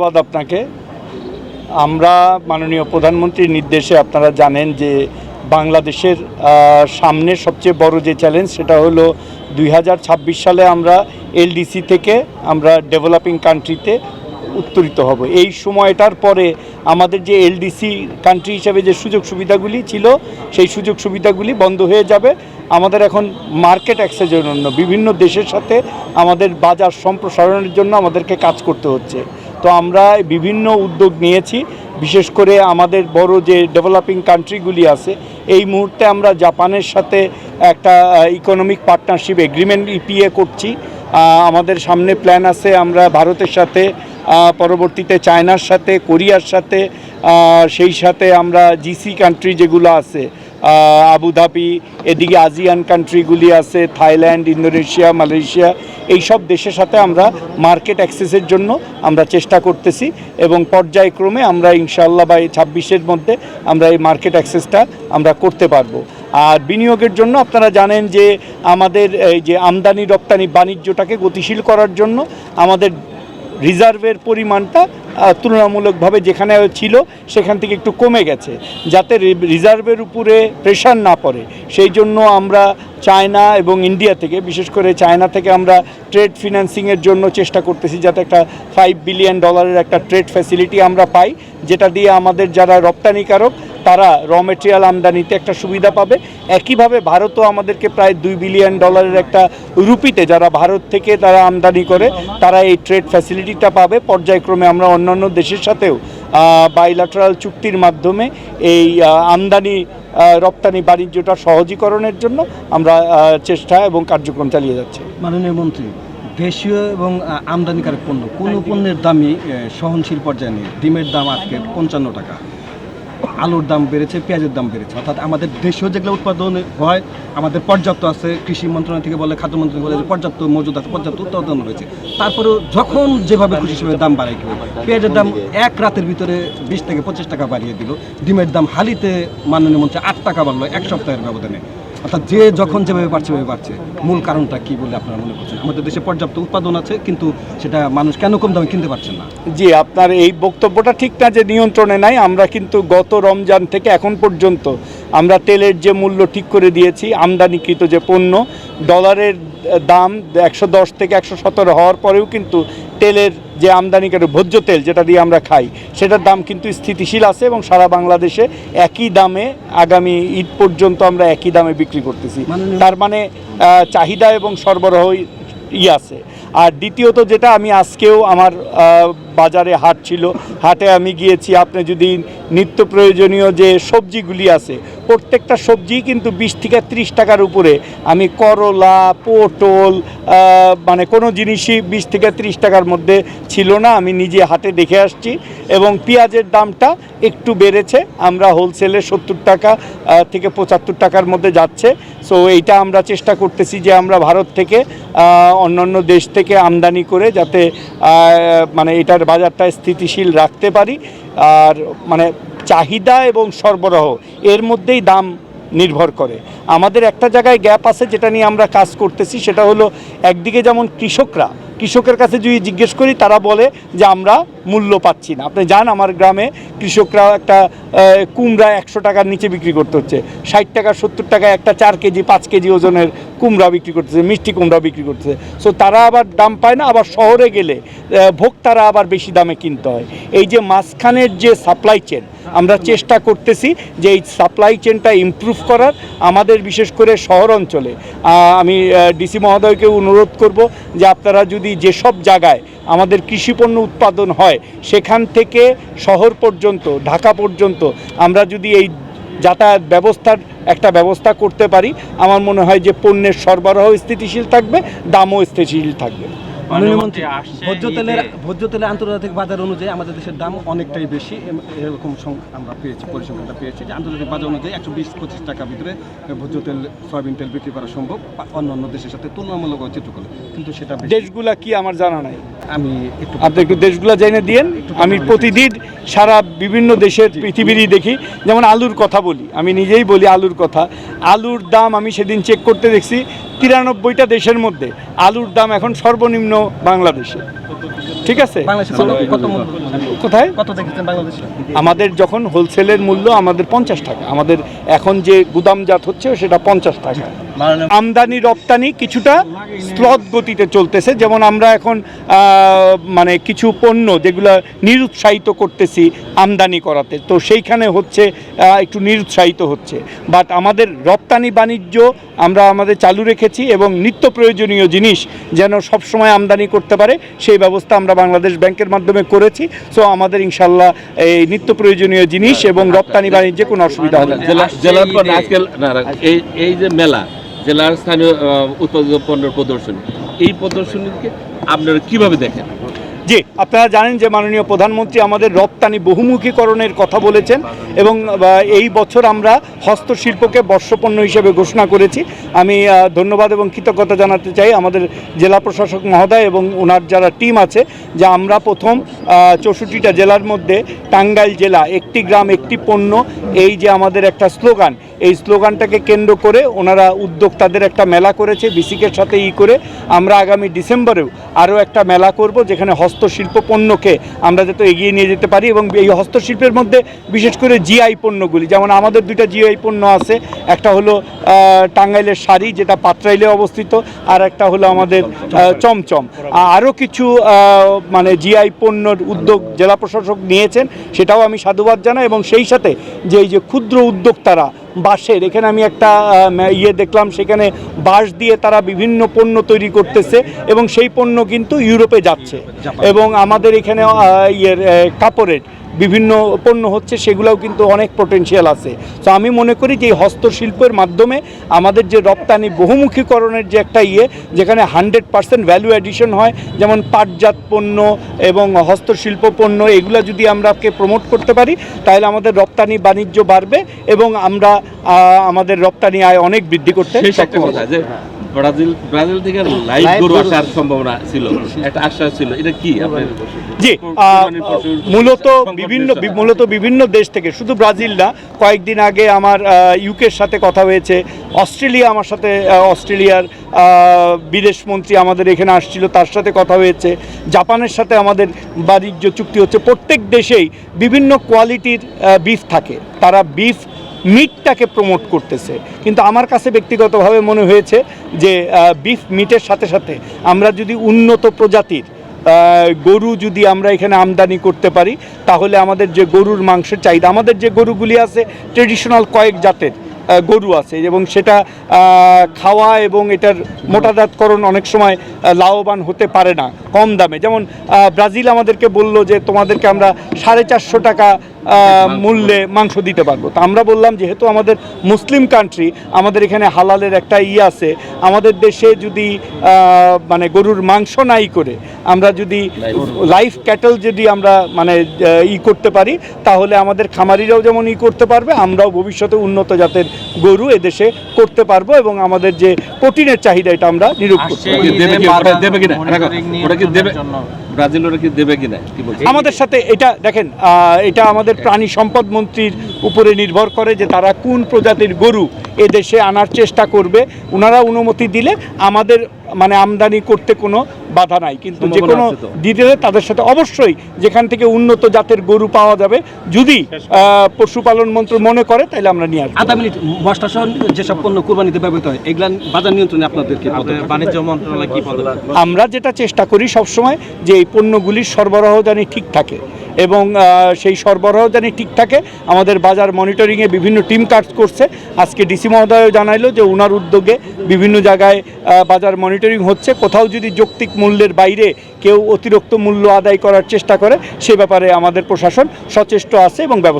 ধন্যবাদ আপনাকে। আমরা মাননীয় প্রধানমন্ত্রীর নির্দেশে আপনারা জানেন যে বাংলাদেশের সামনে সবচেয়ে বড় যে চ্যালেঞ্জ সেটা হলো দুই হাজার ছাব্বিশ সালে আমরা এলডিসি থেকে আমরা ডেভেলপিং কান্ট্রিতে উত্তরিত হব। এই সময়টার পরে আমাদের যে এলডিসি কান্ট্রি হিসেবে যে সুযোগ সুবিধাগুলি ছিল, সেই সুযোগ সুবিধাগুলি বন্ধ হয়ে যাবে। আমাদের এখন মার্কেট অ্যাক্সেসের জন্য, বিভিন্ন দেশের সাথে আমাদের বাজার সম্প্রসারণের জন্য আমাদেরকে কাজ করতে হচ্ছে। তো আমরা বিভিন্ন উদ্যোগ নিয়েছি। বিশেষ করে আমাদের বড় যে ডেভেলপিং কান্ট্রিগুলি আছে, এই মুহূর্তে আমরা জাপানের সাথে একটা ইকোনমিক পার্টনারশিপ এগ্রিমেন্ট ইপিএ করছি। আমাদের সামনে প্ল্যান আছে আমরা ভারতের সাথে পরবর্তীতে চায়নার সাথে, কোরিয়ার সাথে সেই সাথে আমরা জিসি কান্ট্রি যেগুলো আছে আবুধাবি, এদিকে আজিয়ান কান্ট্রিগুলি আছে, থাইল্যান্ড, ইন্দোনেশিয়া, মালয়েশিয়া এই সব দেশের সাথে আমরা মার্কেট অ্যাক্সেসের জন্য আমরা চেষ্টা করতেছি এবং পর্যায়ক্রমে আমরা ইনশাল্লাহ বা এই ছাব্বিশের মধ্যে আমরা এই মার্কেট অ্যাক্সেসটা আমরা করতে পারব। আর বিনিয়োগের জন্য আপনারা জানেন যে আমাদের এই যে আমদানি রপ্তানি বাণিজ্যটাকে গতিশীল করার জন্য আমাদের রিজার্ভের পরিমাণটা তুলনামূলকভাবে যেখানে ছিল, সেখান থেকে একটু কমে গেছে, যাতে রিজার্ভের উপরে প্রেশার না পড়ে। সেই জন্য আমরা চায়না এবং ইন্ডিয়া থেকে, বিশেষ করে চায়না থেকে আমরা ট্রেড ফিন্যান্সিংয়ের জন্য চেষ্টা করতেছি, যাতে একটা ফাইভ বিলিয়ন ডলারের একটা ট্রেড ফ্যাসিলিটি আমরা পাই, যেটা দিয়ে আমাদের যারা রপ্তানিকারক, তারা র মেটেরিয়াল আমদানিতে একটা সুবিধা পাবে। একইভাবে ভারতও আমাদেরকে প্রায় দুই বিলিয়ন ডলারের একটা রুপিতে, যারা ভারত থেকে তারা আমদানি করে, তারা এই ট্রেড ফ্যাসিলিটিটা পাবে। পর্যায়ক্রমে আমরা অন্যান্য দেশের সাথেও বাইলাটারাল চুক্তির মাধ্যমে এই আহ, আমদানি রপ্তানি বাণিজ্যটা সহজীকরণের জন্য আমরা আহ, চেষ্টা এবং কার্যক্রম চালিয়ে যাচ্ছি। মাননীয় মন্ত্রী দেশীয় এবং আমদানিকারক পণ্য কোন পণ্যের দামই সহনশীল পর্যায়ে নেই। ডিমের দাম আজকে পঞ্চান্ন টাকা। আলুর দাম বেড়েছে, পেঁয়াজের দাম বেড়েছে। অর্থাৎ আমাদের দেশেও যেগুলো উৎপাদন হয়, আমাদের পর্যাপ্ত আছে, কৃষি মন্ত্রণালয় থেকে বলে, খাদ্য মন্ত্রণালয় বলে, পর্যাপ্ত মজুদ আছে, পর্যাপ্ত উৎপাদন রয়েছে। তারপরেও যখন যেভাবে খুশি সেভাবে দাম বাড়াই গেল, পেঁয়াজের দাম এক রাতের ভিতরে বিশ থেকে পঁচিশ টাকা বাড়িয়ে দিল। ডিমের দাম হালিতে মাননীয় মন্ত্রী আট টাকা বাড়লো এক সপ্তাহের ব্যবধানে। অর্থাৎ যে যখন যেভাবে পারছে সেভাবে পারছে। মূল কারণটা কি বলে আপনারা মনে করছেন? আমাদের দেশে পর্যাপ্ত উৎপাদন আছে, কিন্তু সেটা মানুষ কেন কম দামে কিনতে পারছেন না? জি, আপনার এই বক্তব্যটা ঠিক না যে নিয়ন্ত্রণে নাই, আমরা কিন্তু গত রমজান থেকে এখন পর্যন্ত আমরা তেলের যে মূল্য ঠিক করে দিয়েছি, আমদানিকৃত যে পণ্য, ডলারের দাম একশো দশ থেকে একশো সতেরো হওয়ার পরেও কিন্তু তেলের যে আমদানিকারী ভোজ্য তেল যেটা দিয়ে আমরা খাই সেটার দাম কিন্তু স্থিতিশীল আছে এবং সারা বাংলাদেশে একই দামে আগামী ঈদ পর্যন্ত আমরা একই দামে বিক্রি করতেছি। তার মানে চাহিদা এবং সরবরাহ ই আছে। আর দ্বিতীয়ত যেটা আমি আজকেও আমার বাজারে হাট ছিল। হাটে আমি গিয়েছি আপনি যদি নিত্য প্রয়োজনীয় যে সবজিগুলি আছে প্রত্যেকটা সবজি কিন্তু বিশ থেকে ত্রিশ টাকার উপরে। আমি করলা, পটল মানে কোনো জিনিসই বিশ থেকে ত্রিশ টাকার মধ্যে ছিল না, আমি নিজে হাটে দেখে আসছি এবং পেঁয়াজের দামটা একটু বেড়েছে, আমরা হোলসেলে সত্তর টাকা থেকে পঁচাত্তর টাকার মধ্যে যাচ্ছে। সো এইটা আমরা চেষ্টা করতেছি যে আমরা ভারত থেকে অন্যান্য দেশ থেকে আমদানি করে যাতে মানে এটার বাজারটা স্থিতিশীল রাখতে পারি। আর মানে চাহিদা এবং সরবরাহ, এর মধ্যেই দাম নির্ভর করে। আমাদের একটা জায়গায় গ্যাপ আছে যেটা নিয়ে আমরা কাজ করতেছি, সেটা হলো একদিকে যেমন কৃষকরা, কৃষকের কাছে যদি জিজ্ঞেস করি, তারা বলে যে আমরা মূল্য পাচ্ছি না। আপনি যান, আমার গ্রামে কৃষকরা একটা কুমড়া একশো টাকার নিচে বিক্রি করতে হচ্ছে। ষাট টাকা, সত্তর টাকা, একটা চার কেজি, পাঁচ কেজি ওজনের কুমড়া বিক্রি করতেছে, মিষ্টি কুমড়া বিক্রি করতেছে। সো তারা আবার দাম পায় না, আবার শহরে গেলে ভোক্তারা আবার বেশি দামে কিনতে হয়। এই যে মাঝখানের যে সাপ্লাই চেন আমরা চেষ্টা করতেছি যে এই সাপ্লাই চেনটা ইমপ্রুভ করার, আমাদের বিশেষ করে শহর অঞ্চলে। আমি ডিসি মহোদয়কে অনুরোধ করব যে আপনারা যদি যেসব জায়গায় আমাদের কৃষিপণ্য উৎপাদন হয় সেখান থেকে শহর পর্যন্ত ঢাকা পর্যন্ত আমরা যদি এই যাতায়াত ব্যবস্থার একটা ব্যবস্থা করতে পারি আমার মনে হয় যে পণ্যের সরবরাহ স্থিতিশীল থাকবে দামও স্থিতিশীল থাকবে। ভোজ্য তেলের ভোজ্য তেলের আন্তর্জাতিক বাজার অনুযায়ী আমাদের দেশের দাম অনেকটাই বেশি এরকম আমরা পেয়েছি পরিসংখ্যানটা পেয়েছি যে আন্তর্জাতিক বাজার অনুযায়ী একশো বিশ পঁচিশ টাকার ভিতরে ভোজ্য তেল সয়াবিন তেল বিক্রি করা সম্ভব বা অন্য অন্য দেশের সাথে তুলনামূলক চিত্র কিন্তু সেটা দেশগুলা কি আমার জানা নাই। আমি একটু আপনি একটু দেশগুলো জেনে দিয়েন। আমি প্রতিদিন সারা বিভিন্ন দেশের পৃথিবীরই দেখি। যেমন আলুর কথা বলি। আমি নিজেই বলি আলুর কথা। আলুর দাম আমি সেদিন চেক করতে দেখছি তিরানব্বইটা দেশের মধ্যে। আলুর দাম এখন সর্বনিম্ন বাংলাদেশে। ঠিক আছে? বাংলাদেশে So, কত- কত মূল্য? কোথায়? কত দেখেছেন বাংলাদেশে? আমাদের যখন হোলসেলের মূল্য আমাদের পঞ্চাশ টাকা। আমাদের এখন যে গুদামজাত হচ্ছে সেটা পঞ্চাশ টাকা। আমদানি রপ্তানি কিছুটা স্লথ গতিতে চলতেছে। যেমন আমরা এখন মানে কিছু পণ্য যেগুলো নিরুৎসাহিত করতেছি আমদানি করাতে তো সেইখানে হচ্ছে একটু নিরুৎসাহিত হচ্ছে। বাট আমাদের রপ্তানি বাণিজ্য আমরা আমাদের চালু রেখেছি এবং নিত্য প্রয়োজনীয় জিনিস যেন সবসময় আমদানি করতে পারে সেই ব্যবস্থা আমরা বাংলাদেশ ব্যাংকের মাধ্যমে করেছি। সো আমাদের ইনশাল্লাহ এই নিত্য প্রয়োজনীয় জিনিস এবং রপ্তানি বাণিজ্যে কোনো অসুবিধা হবে না। জেলার আজকে এই যে মেলা জেলার স্থানীয় উৎপাদিত পণ্যের প্রদর্শনী। এই প্রদর্শনীকে আপনারা কীভাবে দেখেন? জি, আপনারা জানেন যে মাননীয় প্রধানমন্ত্রী আমাদের রপ্তানি বহুমুখীকরণের কথা বলেছেন এবং এই বছর আমরা হস্তশিল্পকে বর্ষপণ্য হিসেবে ঘোষণা করেছি। আমি ধন্যবাদ এবং কৃতজ্ঞতা জানাতে চাই আমাদের জেলা প্রশাসক মহোদয় এবং ওনার যারা টিম আছে যে আমরা প্রথম চৌষট্টিটা জেলার মধ্যে টাঙ্গাইল জেলা একটি গ্রাম, একটি পণ্য, এই যে আমাদের একটা স্লোগান এই স্লোগানটাকে কেন্দ্র করে ওনারা উদ্যোক্তাদের একটা মেলা করেছে, বিসিকের সাথে ই করে আমরা আগামী ডিসেম্বরেও আরও একটা মেলা করব যেখানে হস্তশিল্প পণ্যকে আমরা যাতে এগিয়ে নিয়ে যেতে পারি এবং এই হস্তশিল্পের মধ্যে বিশেষ করে জিআই পণ্যগুলি, যেমন আমাদের দুইটা জিআই পণ্য আছে, একটা হলো টাঙ্গাইলের শাড়ি যেটা পাত্রাইলে অবস্থিত আর একটা হলো আমাদের চমচম। আরও কিছু মানে জিআই পণ্যর উদ্যোগ জেলা প্রশাসক নিয়েছেন, সেটাও আমি সাধুবাদ জানাই এবং সেই সাথে যে এই যে ক্ষুদ্র উদ্যোক্তারা বাঁশের। এখানে আমি একটা ইয়ে দেখলাম সেখানে বাঁশ দিয়ে তারা বিভিন্ন পণ্য তৈরি করতেছে এবং সেই পণ্য কিন্তু ইউরোপে যাচ্ছে। এবং আমাদের এখানে ইয়ের কাপড়ের। বিভিন্ন পণ্য হচ্ছে সেগুলোও কিন্তু অনেক পোটেনশিয়াল আছে। তো আমি মনে করি যে এই হস্তশিল্পের মাধ্যমে আমাদের যে রপ্তানি বহুমুখীকরণের যে একটা ইয়ে যেখানে হান্ড্রেড পার্সেন্ট ভ্যালু অ্যাডিশন হয় যেমন পাটজাত পণ্য এবং হস্তশিল্প পণ্য এগুলো যদি আমরাকে প্রমোট করতে পারি তাহলে আমাদের রপ্তানি বাণিজ্য বাড়বে এবং আমরা আমাদের রপ্তানি আয় অনেক বৃদ্ধি করতে সক্ষম ব্রাজিল ব্রাজিল থেকে লাইভ গরু আসার সম্ভাবনা ছিল। একটা আশ্বাস ছিল। এটা কি? জি মূলত বিভিন্ন মূলত বিভিন্ন দেশ থেকে শুধু ব্রাজিল না কয়েকদিন আগে আমার ইউকের সাথে কথা হয়েছে। অস্ট্রেলিয়া আমার সাথে অস্ট্রেলিয়ার আহ, বিদেশ মন্ত্রী আমাদের এখানে আসছিল তার সাথে কথা হয়েছে। জাপানের সাথে আমাদের বাণিজ্য চুক্তি হচ্ছে। প্রত্যেক দেশেই বিভিন্ন কোয়ালিটির বিফ থাকে। তারা বিফ মিটটাকে প্রমোট করতেছে। কিন্তু আমার কাছে ব্যক্তিগতভাবে মনে হয়েছে যে বিফ মিটের সাথে সাথে আমরা যদি উন্নত প্রজাতির গরু যদি আমরা এখানে আমদানি করতে পারি, তাহলে আমাদের যে গরুর মাংসের চাহিদা, আমাদের যে গরুগুলি আছে ট্রেডিশনাল কয়েক জাতের গরু আছে। এবং সেটা খাওয়া এবং এটার মোটাজাতকরণ অনেক সময় লাভবান হতে পারে না। কম দামে। যেমন ব্রাজিল আমাদেরকে বলল যে তোমাদেরকে আমরা সাড়ে চারশো টাকা মূল্যে মাংস দিতে পারব। তো আমরা বললাম যেহেতু আমাদের মুসলিম কান্ট্রি আমাদের এখানে হালালের একটা ইয়ে আছে আমাদের দেশে যদি মানে গরুর মাংস নাই করে আমরা যদি লাইফ ক্যাটল যদি আমরা মানে ই করতে পারি তাহলে আমাদের খামারিরাও যেমন ই করতে পারবে আমরাও ভবিষ্যতে উন্নত জাতের গরু এদেশে করতে পারব এবং আমাদের যে প্রোটিনের চাহিদা এটা আমরা নিরূপ করতে পারব। কি দেবে কি ওরা দেবে কিনা monitoring নিয়ে ওরা কি দেবে জন্য। ব্রাজিল ওরা কি দেবে কিনা? কি বলছে আমাদের সাথে এটা দেখেন এটা আমাদের প্রাণী সম্পদ মন্ত্রীর উপরে নির্ভর করে যে তারা কোন প্রজাতির গরু এ দেশে আনার চেষ্টা করবে। ওনারা অনুমতি দিলে আমাদের মানে আমদানি করতে কোনো বাধা নাই। কিন্তু যে কোনো দিতে তাদের সাথে অবশ্যই যেখান থেকে উন্নত জাতের গরু পাওয়া যাবে। যদি আহ, পশুপালন মন্ত্র মনে করে তাহলে আমরা নিয়ে আসব। আধা মিনিট মশলা সহ যেসব পণ্য কুরবানিতে ব্যবহৃত হয় এগুলা বাজার নিয়ন্ত্রণে আপনাদের কি বাণিজ্য মন্ত্রণালয় কি আমরা যেটা চেষ্টা করি সবসময় যে এই পণ্যগুলির সরবরাহ জানি ঠিক থাকে এবং সেই সরবরাহ জানি ঠিক থাকে। আমাদের বাজার মনিটরিংয়ে বিভিন্ন টিম কাজ করছে। আজকে ডিসি মহোদয়ও জানাইলো যে ওনার উদ্যোগে বিভিন্ন জায়গায় বাজার মনিটরিং হচ্ছে। কোথাও যদি যৌক্তিক মূল্যের বাইরে কেউ অতিরিক্ত মূল্য আদায় করার চেষ্টা করে, সে ব্যাপারে আমাদের প্রশাসন সচেষ্ট আছে এবং ব্যবস্থা